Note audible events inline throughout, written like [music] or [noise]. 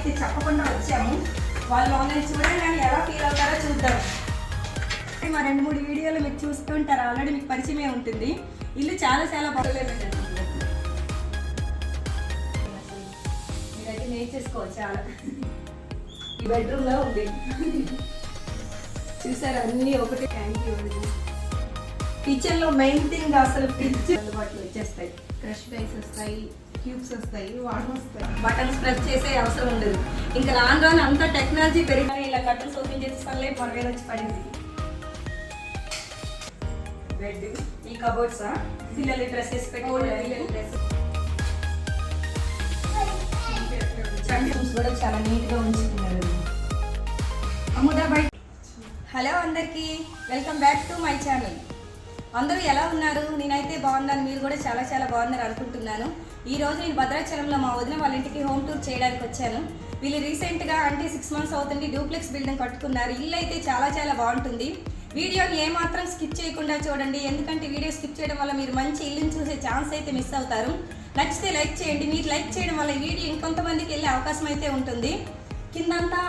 అయితే చెప్పకుండా వచ్చాము. వాళ్ళు ఆన్లైన్ చూడండి ఎలా ఫీల్ అవుతారో చూద్దాం. మా రెండు మూడు వీడియోలు మీరు చూస్తూ ఉంటారు. ఆల్రెడీ మీకు పరిచయమే ఉంటుంది. ఇల్లు చాలా చాలా బాగోలేదండి మీరైతే నేర్చేసుకోవచ్చు చాలా. ఈ బెడ్రూమ్లో ఉంది. చూసారు? అన్నీ ఒకటి. థ్యాంక్ యూ కిచెన్లో మెయిన్ థింగ్ అసలు ఫ్రిడ్జ్ అందుబాటులో వచ్చేస్తాయి. క్రష్ రైస్ వస్తాయి. క్యూబ్స్ వస్తాయి వాటర్ వస్తాయి. బటన్స్ ప్రెస్ చేసే అవసరం ఉండదు. ఇంకా రాను రాను అంతా టెక్నాలజీ పెరిగిన ఇలా కట్టలు ఓపెన్ చేసి మన మీద వచ్చి పడింది. బెడ్ ఈ కబోర్డ్స్? పిల్లలు డ్రెస్సెస్ పెట్టుకోవడానికి రూమ్స్ కూడా చాలా నీట్గా ఉంచుతున్నారు అమ్ముదా బయట? హలో అందరికీ welcome back to my channel. అందరూ ఎలా ఉన్నారు? నేనైతే బాగున్నాను. మీరు కూడా చాలా చాలా బాగున్నారు అనుకుంటున్నాను. ఈ రోజు నేను భద్రాచలంలో మా వదిన వాళ్ళ ఇంటికి హోమ్ టూర్ చేయడానికి వచ్చాను. వీళ్ళు రీసెంట్గా అంటే సిక్స్ మంత్స్ అవుతుంది డూప్లెక్స్ బిల్డింగ్ కట్టుకున్నారు. ఇల్లు అయితే చాలా చాలా బాగుంటుంది. వీడియోని ఏమాత్రం స్కిప్ చేయకుండా చూడండి. ఎందుకంటే వీడియో స్కిప్ చేయడం వల్ల మీరు మంచి ఇల్లుని చూసే ఛాన్స్ అయితే మిస్ అవుతారు. నచ్చితే లైక్ చేయండి. మీరు లైక్ చేయడం వల్ల వీడియో ఇంకొంతమందికి వెళ్ళే అవకాశం అయితే ఉంటుంది. కిందంతా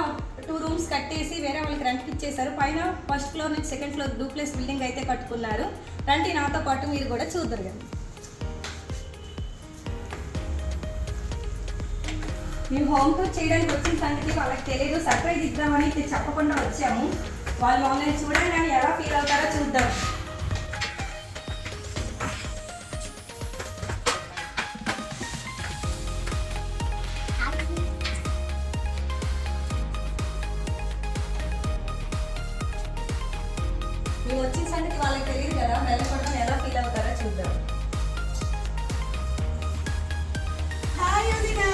టూ రూమ్స్ కట్టేసి వేరే వాళ్ళకి రెంట్కి ఇచ్చేసారు పైన ఫస్ట్ ఫ్లోర్ నుంచి సెకండ్ ఫ్లోర్ డూప్లెక్స్ బిల్డింగ్ అయితే కట్టుకున్నారు. రండి నాతో పాటు మీరు కూడా చూద్దరు కదా. మేము హోమ్ టూర్ చేయడానికి వచ్చిన సంగతి వాళ్ళకి తెలియదు. సర్ప్రైజ్ ఇద్దామని చెప్పకుండా వచ్చాము. వాళ్ళు మమ్మల్ని చూడండి అని ఎలా ఫీల్ అవుతారో చూద్దాం. వచ్చిన సంగతి వాళ్ళకి తెలియదు కదా వెళ్ళకూడదు ఎలా ఫీల్ అవుతారో చూద్దాం. హాయ్ వదినా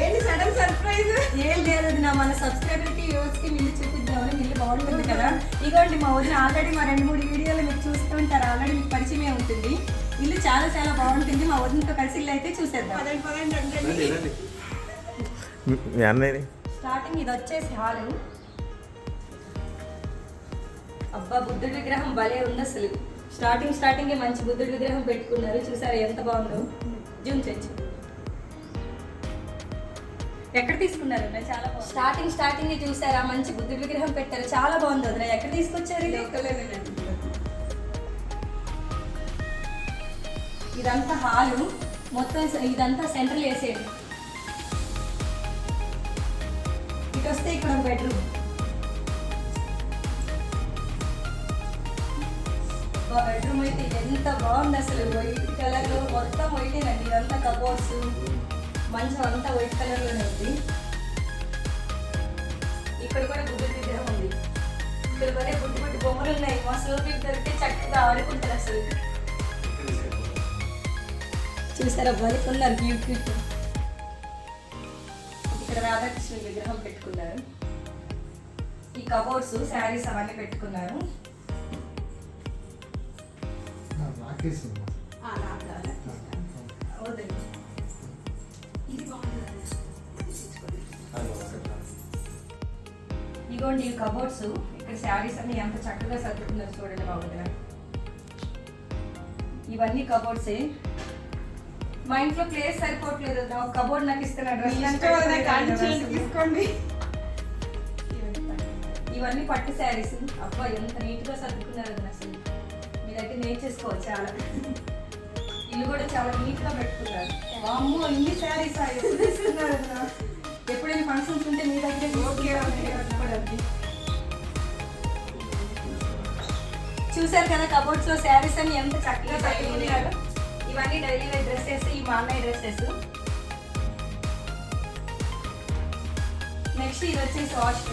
ఏంటి సడన్ సర్ప్రైజ్ ఏం లేదు నా మన సబ్స్క్రైబర్కి వ్యూవర్స్కి మిల్లు చూపిద్దామని మిల్లు బాగుంటుంది [laughs] కదా. ఇగోండి మా వదిన ఆల్రెడీ మా రెండు మూడు వీడియోలు మీరు చూస్తూ ఉంటారు. ఆల్రెడీ మీకు పరిచయమే ఉంటుంది. ఇల్లు చాలా చాలా బాగుంటుంది. మా వదినతో కలిసి ఇల్లు అయితే చూసేద్దాం. స్టార్టింగ్ ఇది వచ్చేసి హాలు. అబ్బా బుద్ధుడి విగ్రహం భలే ఉంది అసలు. స్టార్టింగ్ స్టార్టింగ్ మంచి బుద్ధుడి విగ్రహం పెట్టుకున్నారు. చూసారా ఎంత బాగుందో? జూమ్ చేసి ఎక్కడ తీసుకున్నారు? చాలా బాగుంది. స్టార్టింగ్ స్టార్టింగ్ చూసారా? మంచి బుద్ధుడి విగ్రహం పెట్టారు. చాలా బాగుంది వదిన. ఎక్కడ తీసుకొచ్చారు? ఇదంతా హాలు. మొత్తం ఇదంతా సెంట్రల్ వేసేది ఇటు వస్తే ఇక్కడ ఒక మా బెడ్రూమ్ అయితే ఎంత బాగుంది అసలు వైట్ కలర్ మొత్తం మొత్తం వైటేనండి ఇదంతా కబోర్డ్స్ మంచం అంతా వైట్ కలర్లోనే ఉంది. ఇక్కడ కూడా గుడ్డు విగ్రహం ఉంది. ఇక్కడ కూడా గుడ్డు గుడ్డు బొమ్మలు ఉన్నాయి. మా సోఫీకి దొరికితే చక్కగా ఆడుకుంటారు అసలు. చూసారా? బలుకున్నారు. క్యూట్ క్యూట్ ఇక్కడ రాధాకృష్ణ విగ్రహం పెట్టుకున్నారు. ఈ కబోర్డ్స్ శారీస్ అవన్నీ పెట్టుకున్నారు. రాకేసింది ఆ, నాకు రాలే. వద్దండి. ఇది బాగుంటుంది ఇగోండి ఈ కబోర్డ్స్ ఇక్కడ శారీస్ అన్ని ఎంత చక్కగా సర్దుకున్నారు చూడండి మా వదిన. ఇవన్నీ కబోర్డ్సే మా ఇంట్లో ప్లేస్ సరిపోవట్లేదు. ఒక కబోర్డ్ నాకు ఇస్తున్నా డ్రెస్ ఇష్టం వదినా, కాంచి చేయండి, తీసుకోండి. ఇవన్నీ పట్టు శారీస్. అబ్బా ఎంత నీట్గా సర్దుకున్నారు వదిన అసలు మీరైతే నేర్చేసుకోవచ్చు చాలా ఇల్లు కూడా చాలా నీట్గా పెట్టుకున్నారు అమ్మో ఇన్ని శారీస్ తీసుకున్నారు? ఎప్పుడైనా ఫంక్షన్స్ ఉంటే మీ దగ్గర. చూసారు కదా కబోర్డ్స్లో శారీస్ అని ఎంత చక్కగా పెట్టుకున్నారు ఇవన్నీ డైలీ వేర్ డ్రెస్సెస్ ఈ మా అన్నయ్య డ్రెస్సెస్ నెక్స్ట్ ఇది వచ్చేసి వాష్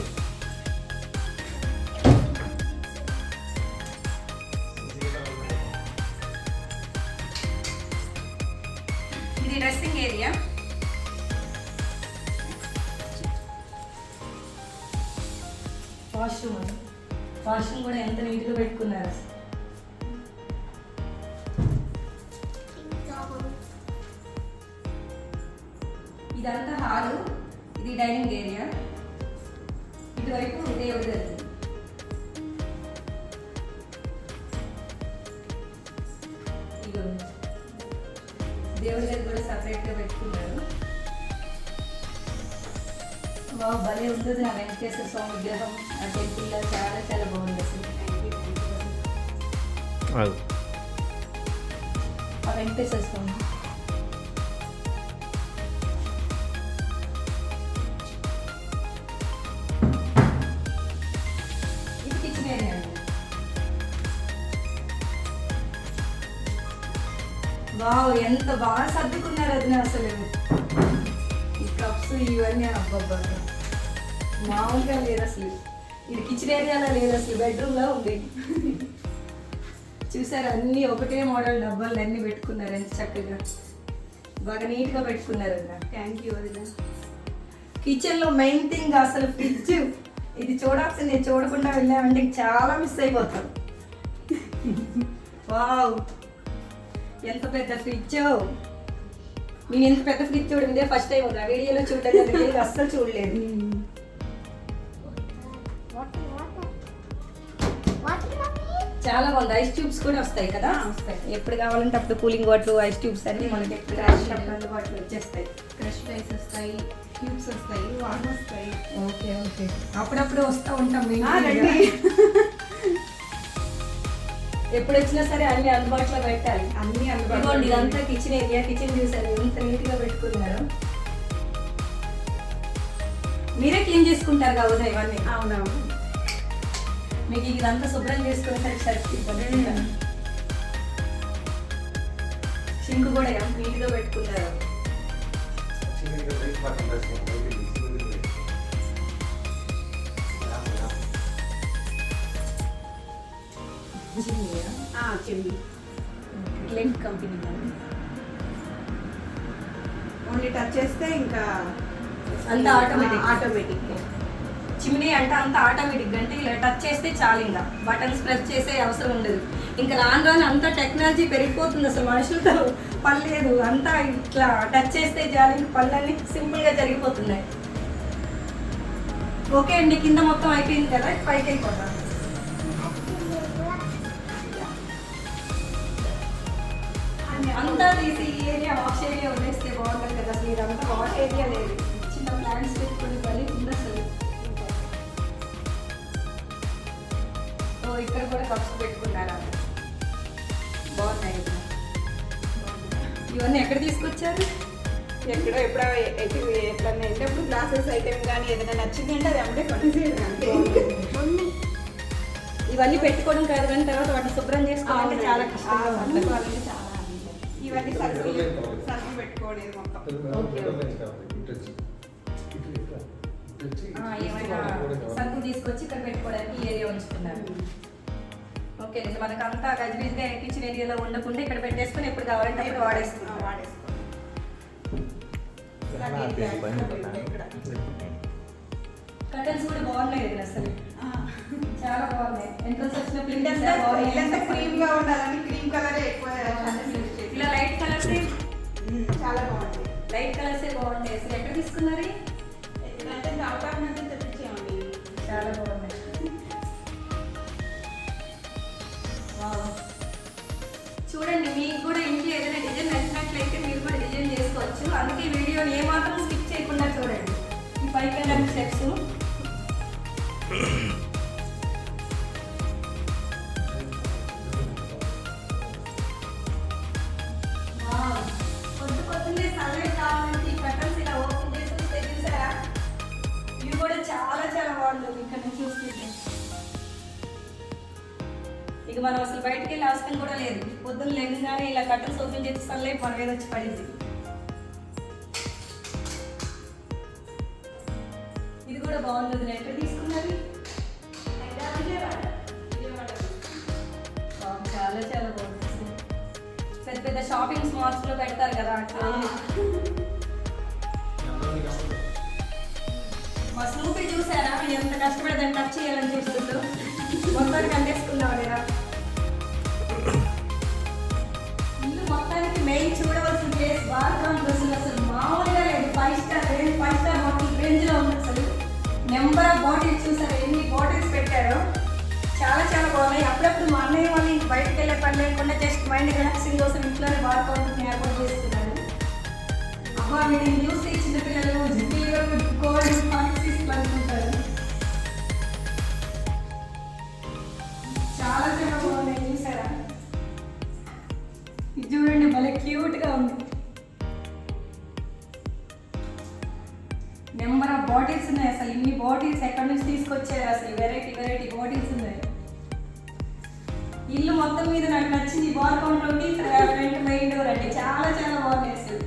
డ్రెస్సింగ్ ఏరియా వాష్రూమ్ అది వాష్రూమ్ కూడా ఎంత నీట్గా పెట్టుకున్నారు? ఇదంతా హాలు. ఇది డైనింగ్ ఏరియా. ఇటువైపు ఇదే ఉండదు కూడా సపరేట్గా పెట్టుకున్నారు. బాగా భలే ఉంది నా వెంకటేశ్వర స్వామి విగ్రహం. ఆ టెంపుల్లో చాలా చాలా బాగుంది అసలు. ఆ వెంకటేశ్వర స్వామి. వావ్ ఎంత బాగా సర్దుకున్నారు అది అసలు. ఈ కప్స్ ఇవన్నీ అబ్బబ్బా మామూలుగా లేదు అసలు. ఇది కిచెన్ ఏరియాలో లేదు అసలు బెడ్రూమ్లో ఉంది. చూసారు అన్ని ఒకటే మోడల్ డబ్బాలు అన్ని పెట్టుకున్నారు ఎంత చక్కగా. బాగా నీట్గా పెట్టుకున్నారు అన్న థ్యాంక్ యూ వదిన కిచెన్లో మెయిన్ థింగ్ అసలు ఫ్రిడ్జ్ ఇది చూడాల్సింది నేను చూడకుండా వెళ్ళామంటే చాలా మిస్ అయిపోతాం. [laughs] వావ్ ఎంత పెద్ద ఫ్రిడ్జ్ నేను ఎంత పెద్ద ఫ్రిడ్జ్ చూడండి ఫస్ట్ టైం ఉంది ఆ వీడియోలో చూడలేదు. రియల్గా అస్సలు చూడలేదు. చాలా బాగుంది. ఐస్ ట్యూబ్స్ కూడా వస్తాయి కదా? వస్తాయి. ఎప్పుడు కావాలంటే అప్పుడు కూలింగ్ వాటర్ ఐస్ ట్యూబ్స్ అన్ని మనకి ఎప్పుడు కావాలంటే అప్పుడు అందుబాటులో వచ్చేస్తాయి. క్రష్ రైస్ వస్తాయి క్యూబ్స్ వస్తాయి వాటర్ వస్తాయి. ఓకే ఓకే అప్పుడప్పుడు వస్తూ ఉంటాం మీ ఆ, ఇంటికి. రండి. ఎప్పుడు వచ్చినా సరే అన్ని అందుబాటులో పెట్టాలి. అన్ని అందుబాటులో ఇదంతా కిచెన్ ఏరియా కిచెన్ చూసారు ఎంత నీట్గా పెట్టుకున్నారు. మీరే క్లీన్ చేసుకుంటారు కదా ఉదయం ఇవన్నీ అవునవును. మీకు ఇదంతా శుభ్రం చేసుకునేసరికి సరిపోతుంది సింక్ కూడా ఎంత నీట్ చిమ్మి క్లెంట్ కంపెనీ ఓన్లీ టచ్ చేస్తే ఇంకా అంతా ఆటోమేటిక్ ఆటోమేటిక్ చిమ్నీ అంటే అంత ఆటోమేటిక్ అంటే ఇలా టచ్ చేస్తే చాలు ఇంకా. బటన్స్ ప్రెస్ చేసే అవసరం ఉండదు. ఇంకా రాను రాను అంత టెక్నాలజీ పెరిగిపోతుంది అసలు మనుషులతో. పని లేదు. అంతా ఇట్లా టచ్ చేస్తే చాలు పనులన్నీ సింపుల్గా జరిగిపోతున్నాయి. ఓకే అండి కింద మొత్తం అయిపోయింది కదా? పైకి అయిపోతాం అంతా తీసి ఈ ఏరియా వాష్ ఏరియా వదిలేస్తే బాగుంటుంది కదా అసలు ఇదంతా వాష్ ఏరియా లేదు. చిన్న ప్లాంట్స్ పెట్టుకుని పని ఉంది అసలు. ఇక్కడ కూడా కప్స్ పెట్టుకున్నారా? బాగున్నాయి ఇవి. ఇవన్నీ ఎక్కడ తీసుకొచ్చారు? ఎక్కడో ఎప్పుడో ఎట్లన్నా వెళ్ళినప్పుడు గ్లాసెస్ ఐటమ్ కానీ ఏదైనా నచ్చిందంటే అది అప్పుడే కొనేసేయడం ఇవన్నీ పెట్టుకోవడం కాదు కానీ తర్వాత వాటిని శుభ్రం చేసుకోవాలంటే చాలా సర్దుకోవాలంటే చాలా ఇవన్నీ సర్దులు సర్దులు పెట్టుకోవడం మొత్తం. ఆ, ఏమైనా సరుకు తీసుకొచ్చి ఇక్కడ పెట్టుకోవడానికి ఈ ఏరియా ఉంచుకున్నారు ఓకే మనకు అంతా గజిబిజిగా కిచెన్ ఏరియాలో ఉండకుండా ఇక్కడ పెట్టేసుకుని ఎప్పుడు కావాలంటే అప్పుడు ఆ, వాడేసుకుంటాం వాడేసుకో కర్టన్స్ కూడా బాగున్నాయి కదా అసలు. చాలా బాగున్నాయి. ఎంట్రన్స్ వచ్చిన ఇల్లంతా క్రీమ్గా ఉండాలని క్రీమ్ కలర్ ఎక్కువ తీసుకున్నారు? ఎందుకంటే అవకాశం నుంచి తెప్పించామండి చాలా బాగున్నాయి. చూడండి మీకు కూడా ఇంట్లో ఏదైనా డిజైన్ నచ్చినట్లయితే మీరు కూడా డిజైన్ చేసుకోవచ్చు. అందుకే వీడియోని ఏమాత్రం స్కిప్ చేయకుండా చూడండి. ఈ పైకి వెళ్ళడానికి స్టెప్స్. బాగుంటుంది ఇక్కడ నుంచి చూస్తుంటే ఇక మనం అసలు బయటికి వెళ్ళే అవసరం కూడా లేదు. పొద్దున్న లేకుండానే ఇలా కట్టలు ఓపెన్ చేసి సన్లైట్ మన మీద వచ్చి పడింది. ఇది కూడా బాగుంటుంది ఎక్కడ తీసుకున్నది చాలా చాలా. పెద్ద పెద్ద షాపింగ్ మాల్స్లో పెడతారు కదా అట్లా. ఎంత కష్టపడి దాన్ని టచ్ చేయాలని చూస్తుంటూ మొత్తానికి అందేసుకుందాం లేదా? ఇల్లు మొత్తానికి మెయిన్ చూడవలసిన ప్లేస్ బాత్రూమ్ డ్రెస్సులు అసలు మామూలుగా లేదు. Five star range five star bottle రేంజ్లో ఉంది అసలు. నెంబర్ ఆఫ్ బాటిల్స్ చూసారు ఎన్ని బాటిల్స్ పెట్టారో? చాలా చాలా బాగున్నాయి. అప్పుడప్పుడు మా అన్నయ్య వాళ్ళు ఇంక బయటకు వెళ్ళే పని లేకుండా జస్ట్ మైండ్ రిలాక్సింగ్ కోసం ఇంట్లోనే బార్ కౌంటర్ ఏర్పాటు చేస్తున్నారు అబ్బా నేను న్యూస్ చిన్నపిల్లలు జిల్లీలో కోల్డ్ పాలసీస్ ఇట్లా చాలా చాలా బాగున్నాయి చూసారా ఇది చూడండి భలే క్యూట్గా ఉంది. నెంబర్ ఆఫ్ బాటిల్స్ ఉన్నాయి అసలు ఇన్ని బాటిల్స్ ఎక్కడి నుంచి తీసుకొచ్చారు అసలు? వెరైటీ వెరైటీ బాటిల్స్ ఉన్నాయి. ఇల్లు మొత్తం మీద నాకు నచ్చింది బాల్ కౌంటర్ ఒకటి ఫ్రంట్ మెయిన్ డోర్ అండి. చాలా చాలా బాగున్నాయి అసలు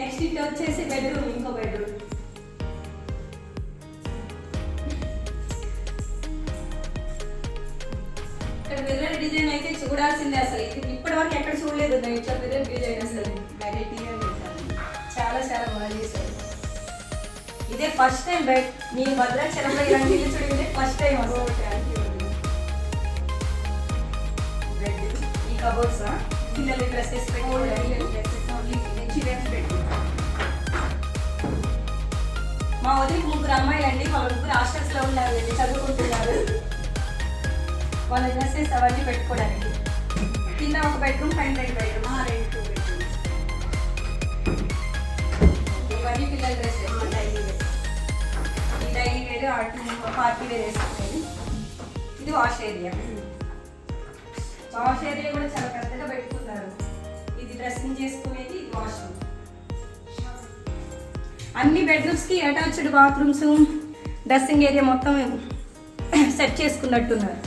నెక్స్ట్ ఇట్ వచ్చేసి బెడ్రూమ్ ఇంకో బెడ్రూమ్. నేను ఇట్లా ఫీల్ అయినా సరే వెరైటీగా చేశాను చాలా చాలా బాగా చేశారు ఇదే ఫస్ట్ టైం బయట మీ భద్రాచలంలో ఇలాంటి ఇల్లు చూడేది ఫస్ట్ టైం అసలు థ్యాంక్ బెడ్ ఈ కబోర్డ్స్ పిల్లలు డ్రెస్సెస్ పెట్టుకోవడానికి చిల్డ్రన్స్ బెడ్రూమ్ మా వదిలి ముగ్గురు అమ్మాయిలు అండి వాళ్ళ ముగ్గురు హాస్టల్స్లో ఉన్నారు చదువుకుంటున్నారు వాళ్ళ డ్రెస్సెస్ అవన్నీ పెట్టుకోవడానికి. కింద ఒక బెడ్రూమ్ పైన రెండు బెడ్రూమ్ రెండు బెడ్రూమ్ ఇవన్నీ పిల్లల డ్రెస్సెస్ ఈ డైనింగ్ వేర్ అటు పార్టీ వేర్ వేసుకుంటాను ఇది వాష్ ఏరియా. వాష్ ఏరియా కూడా చాలా పెద్దగా పెట్టుకున్నారు. ఇది డ్రెస్సింగ్ చేసుకునేది ఇది వాష్రూమ్. అన్ని బెడ్రూమ్స్కి అటాచ్డ్ బాత్రూమ్స్ డ్రెస్సింగ్ ఏరియా మొత్తం సెట్ చేసుకున్నట్టున్నారు.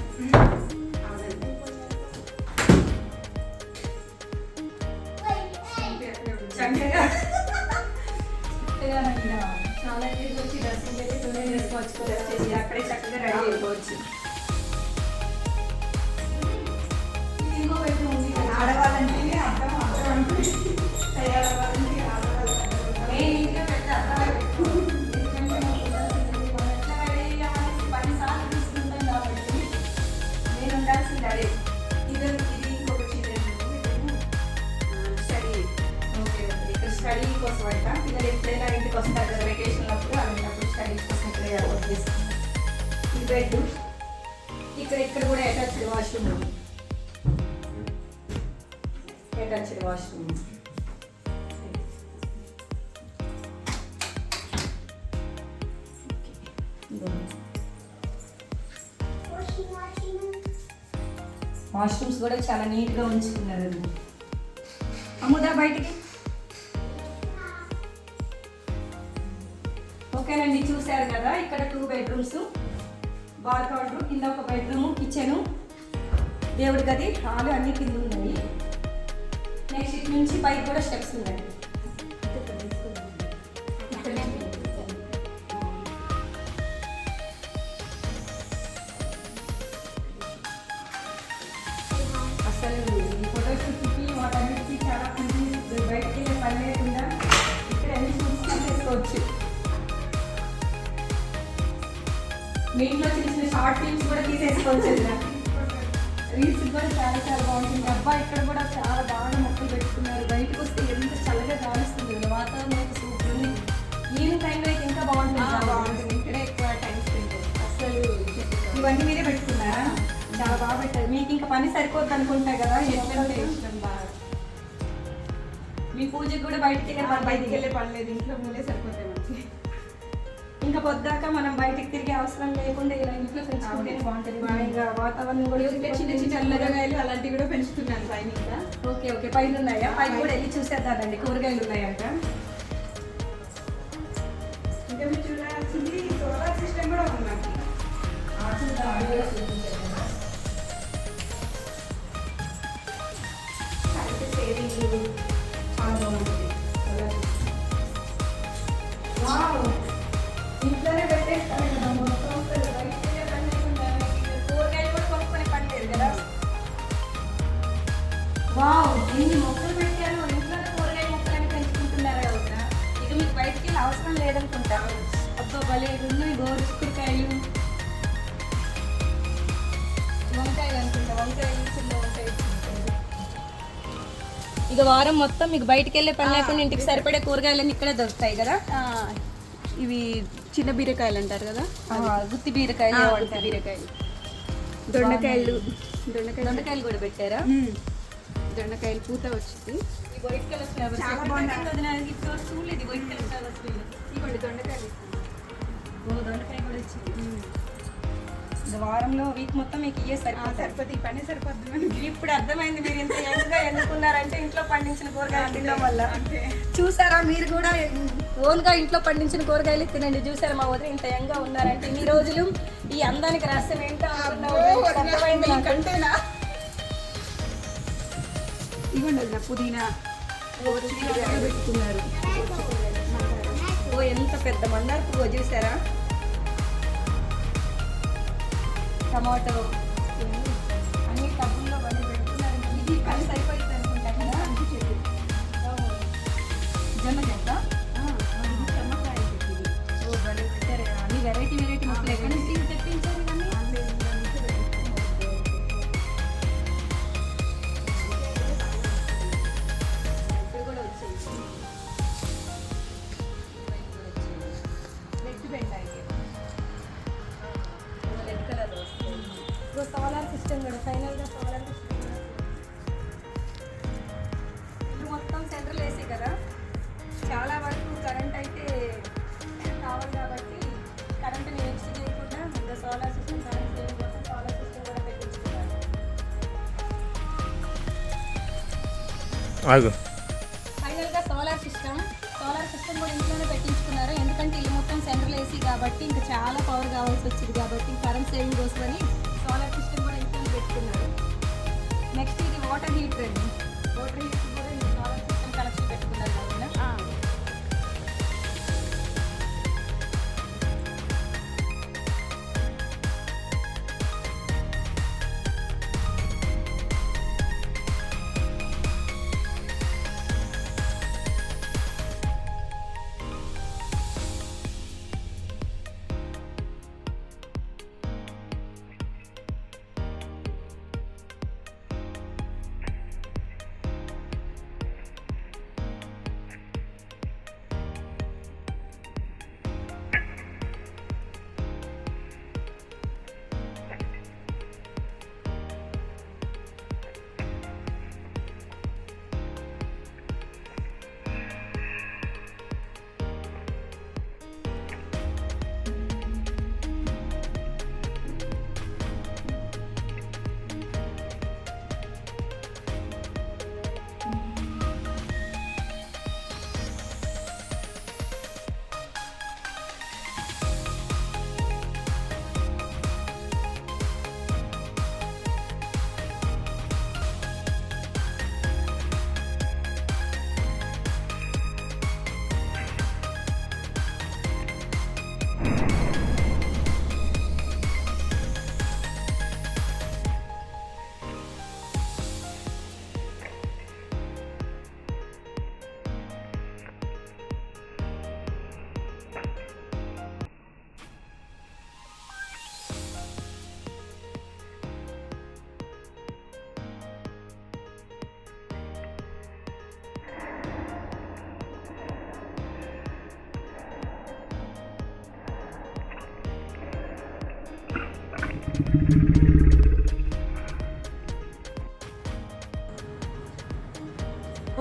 వాష్రూమ్స్ కూడా చాలా నీట్గా ఉంచుకున్నారు. అమ్ముదా బయటికి? ఓకేనండి చూశారు కదా ఇక్కడ టూ బెడ్రూమ్స్ బార్ కౌంటర్ కింద ఒక బెడ్రూమ్ కిచెన్ దేవుడి గది హాలు అన్ని కింద ఉన్నాయి. నెక్స్ట్ ఇటు నుంచి పైకి కూడా స్టెప్స్ ఉన్నాయి. అసలు ఈ ఫోటోషూట్కి వాటన్నిటికీ చాలా మంది బయటికి వెళ్ళే పని లేకుండా ఇక్కడ అన్ని చూసుకొని చేసుకోవచ్చు. మీ ఇంట్లో చిన్న చిన్న షార్ట్ ఫిల్మ్స్ కూడా తీసేసుకోవచ్చు రీల్స్ కూడా చాలా చాలా బాగుంటుంది. అబ్బాయి ఇక్కడ కూడా చాలా బాగా మొక్కలు పెట్టుకున్నారు. బయటకు వస్తే ఎంత చల్లగా కాలుస్తుంది కదా, వాతావరణం అయితే సూపర్ ఉంది. ఈవినింగ్ టైంలో అయితే ఇంకా బాగుంటుంది. బాగుంటుంది. ఇక్కడే ఎక్కువ టైం స్పెండ్ అసలు ఇవన్నీ మీరే పెట్టుకున్నారా చాలా బాగా పెట్టారు. మీకు ఇంకా పని సరిపోద్ది అనుకుంటా కదా? ఎట్లంటే ఇష్టం బాగా. మీ పూజకి కూడా బయటికి బయటికి వెళ్ళే పని లేదు. ఇంట్లో ముందే సరిపోతాయి మనకి. ఇంకా పొద్దాక మనం బయటికి తిరిగే అవసరం లేకుండా ఇలా ఇంట్లో పెంచుకుంటేనే బాగుంటుంది. బాగా వాతావరణం కూడా ఇంకా చిన్న చిన్న చల్లరకాయలు అలాంటివి కూడా పెంచుతున్నాను పైన ఇంకా. Okay okay. పైన ఉన్నాయా? పైన కూడా వెళ్ళి చూసేద్దానండి కూరగాయలు ఉన్నాయంట. ఇంకా మీరు చూడాల్సింది సోలార్ సిస్టమ్ కూడా ఉంది వావ్ ఎన్ని మొక్కలు పెట్టారు? ఇంట్లోనే కూరగాయ మొక్కలని పెంచుకుంటున్నారా కదా ఇక మీకు బయటికి వెళ్ళి అవసరం లేదనుకుంటా. అబ్బా భలే ఉన్నాయి గోరు చిక్కుడుకాయలు వంకాయలు అనుకుంటా. వంకాయలు చిన్న వంకాయలు ఇక వారం మొత్తం మీకు బయటికి వెళ్ళే పని లేకుండా ఇంటికి సరిపడే కూరగాయలన్నీ ఇక్కడే దొరుకుతాయి కదా? ఇవి చిన్న బీరకాయలు అంటారు కదా? గుత్తి ఏమంటారు. బీరకాయలు. దొండకాయలు. దొండకాయలు. దొండకాయలు కూడా పెట్టారా. దొండకాయలు పూత వచ్చింది. వైట్ కలర్ ఫ్లవర్స్ చాలా చూడలేదు వైట్ కలర్ ఫ్లవర్స్ దొండకాయలు. దొండకాయ కూడా వచ్చింది వారంలో వీక్ మొత్తం మీకు ఇయ్యే సరిపోతుంది పని సరిపోద్ది మనకి ఇప్పుడు అర్థమైంది మీరు ఇంత యంగ్గా ఎన్నుకున్నారంటే ఇంట్లో పండించిన కూరగాయలు తినడం వల్ల. చూసారా మీరు కూడా ఓన్గా ఇంట్లో పండించిన కూరగాయలు తినండి. చూసారా మా వదిన ఇంత యంగ్గా ఉన్నారంటే ఇన్ని రోజులు ఈ అందానికి రహస్యం ఏంటో అనుకున్నావు. ఇవ్వండి పుదీనా. పెట్టుకున్నారు. ఓ ఎంత పెద్ద మందార పువ్వు చూసారా? టమాటో అన్ని టబ్బుల్లో వాళ్ళు పెడుతున్నారు. ఇది పని సరిపోతుంది అనుకుంటా కదా జొన్న చెత్త ఓ భలే పెట్టారు. అన్ని వెరైటీ వెరైటీ మొక్కలు. ఎక్కడి తెప్పించారు? సోలార్ సిస్టమ్ కూడా ఫైనల్గా సోలార్ సిస్టమ్ మొత్తం సెంట్రల్ ఏసీ కదా. చాలా వరకు కరెంట్ అయితే కావాలి కాబట్టి కరెంట్ని వేస్ట్ చేయకుండా ఇంకా సోలార్ సిస్టమ్ కరెంట్ సేవింగ్ కోసం సోలార్ సిస్టమ్ కూడా ఫైనల్గా సోలార్ సిస్టమ్ సోలార్ సిస్టమ్ కూడా ఇంట్లోనే పెట్టించుకున్నారు. ఎందుకంటే ఇల్లు మొత్తం సెంట్రల్ ఏసీ కాబట్టి ఇంకా చాలా పవర్ కావాల్సి వచ్చింది కాబట్టి కరెంట్ సేవింగ్ కోసమని కూడా నెక్స్ట్ ఇది వాటర్ హీటర్ అండి. వాటర్ హీటర్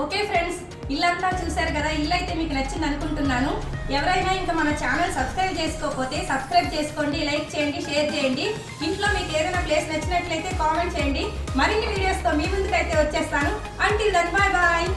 ఓకే ఫ్రెండ్స్ ఇల్లంతా చూశారు కదా ఇల్లు అయితే మీకు నచ్చింది అనుకుంటున్నాను. ఎవరైనా ఇంకా మన ఛానల్ సబ్స్క్రైబ్ చేసుకోకపోతే సబ్స్క్రైబ్ చేసుకోండి లైక్ చేయండి షేర్ చేయండి. ఇంట్లో మీకు ఏదైనా ప్లేస్ నచ్చినట్లయితే కామెంట్ చేయండి. మరిన్ని వీడియోస్తో మీ ముందుకైతే వచ్చేస్తాను. Until then bye bye